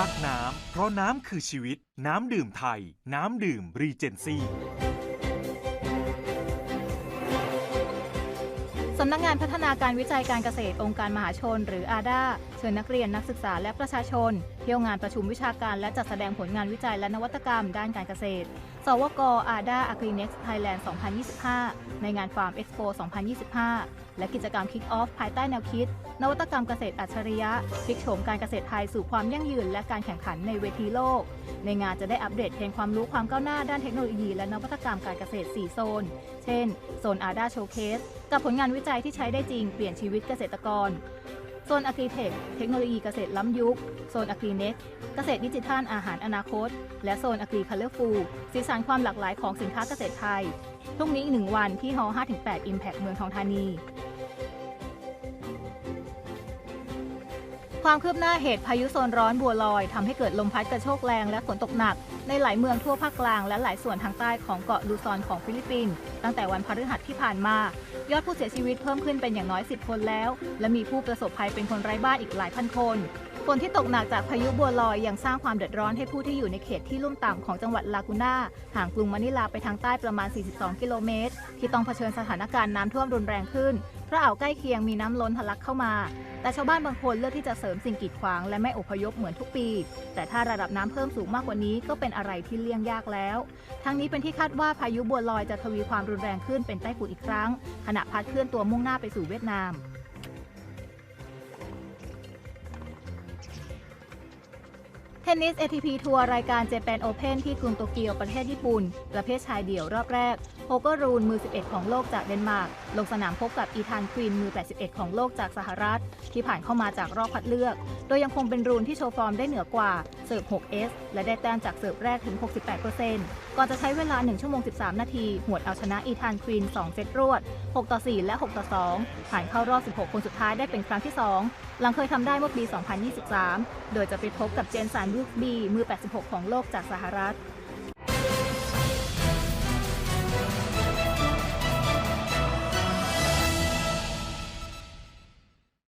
รักน้ำ เพราะน้ำคือชีวิต น้ำดื่มไทย น้ำดื่มรีเจนซี่ สำนักงานพัฒนาการวิจัยการเกษตรองค์การมหาชน หรืออาดาเชิญนักเรียนนักศึกษาและประชาชน เที่ยวงานประชุมวิชาการและจัดแสดงผลงานวิจัยและนวัตกรรมด้านการเกษตร สวกอาดาอะกรีเน็กซ์ไทยแลนด์2025 ในงานฟาร์มเอ็กซ์โป2025 และกิจกรรมคิกออฟภายใต้แนวคิด นวัตกรรมเกษตรอัจฉริยะพลิกโฉมการเกษตรไทยสู่ความยั่งยืนและการแข่งขันในเวทีโลก ในงานจะได้อัปเดตเทรนความรู้ความก้าวหน้าด้านเทคโนโลยีและนวัตกรรมการเกษตร 4 โซน เช่น โซนอาดาโชว์เคส กับผลงานวิจัยที่ใช้ได้จริงเปลี่ยนชีวิตเกษตรกร โซนอะกรีเทคเทคโนโลยีเกษตรล้ำยุค โซนอะกรีเน็กเกษตรดิจิทัลอาหารอนาคต และโซนอะกรีคัลเลอร์ฟูสีสันความหลากหลายของสินค้าเกษตรไทยพรุ่งนี้อีกหนึ่งวันที่ฮอ5-8 Impact เมืองทองธานี ความคืบหน้าเหตุพายุโซนร้อนบัวลอยทำให้เกิดลมพัดกระโชกแรงและฝนตกหนัก ในหลายเมืองทั่วภาคกลางและหลายส่วนทางใต้ของเกาะลูซอนของฟิลิปปินส์ตั้งแต่วันพฤหัสที่ผ่านมา ยอดผู้เสียชีวิตเพิ่มขึ้นเป็นอย่างน้อย 10 คนแล้ว และมีผู้ประสบภัยเป็นคนไร้บ้านอีกหลายพันคนฝนที่ตกหนักจากพายุบัวลอยยังสร้างความเดือดร้อนให้ผู้ที่อยู่ในเขตที่ลุ่มต่ำของจังหวัดลากูน่าห่างกรุงมะนิลาไปทางใต้ประมาณ 42 กิโลเมตร ที่ต้องเผชิญสถานการณ์น้ำท่วมรุนแรงขึ้น เพราะอ่าวใกล้เคียงมีน้ำล้นทะลักเข้ามา แต่ชาวบ้านบางคนเลือกที่จะเสริมสิ่งกีดขวางและไม่อพยพเหมือนทุกปี แต่ถ้าระดับน้ำเพิ่มสูงมากกว่านี้ก็เป็นอะไรที่เลี่ยงยากแล้ว ทั้งนี้เป็นที่คาดว่าพายุบัวลอยจะทวีความรุนแรงขึ้นเป็นไต้ฝุ่นอีกครั้ง ขณะพัดเคลื่อนตัวมุ่งหน้าไปสู่เวียดนาม เทนนิส ATP ทัวร์รายการ Japan Open ที่กรุงโตเกียวประเทศญี่ปุ่น ประเภทชายเดี่ยวรอบแรกโฮเกอร์รูนมือ 11 ของโลกจากเดนมาร์ก ลงสนามพบกับอีธานควีนมือ 81 ของโลกจากสหรัฐ ที่ผ่านเข้ามาจากรอบคัดเลือก โดยยังคงเป็นรูนที่โชว์ฟอร์มได้เหนือกว่า เสิร์ฟ 6S และได้แต้มจากเสิร์ฟแรกถึง 68%ก่อนจะใช้เวลา 1 ชั่วโมง 13 นาที หวดเอาชนะอีธานควีน 2 เซตรวด 6 ต่อ 4 และ 6 ต่อ 2 ผ่านเข้ารอบ 16 คนสุดท้ายได้เป็นครั้งที่ 2 หลังเคยทำได้เมื่อปี 2023 โดยจะไปพบกับเจนสันลูกบีมือ 86 ของโลกจากสหรัฐ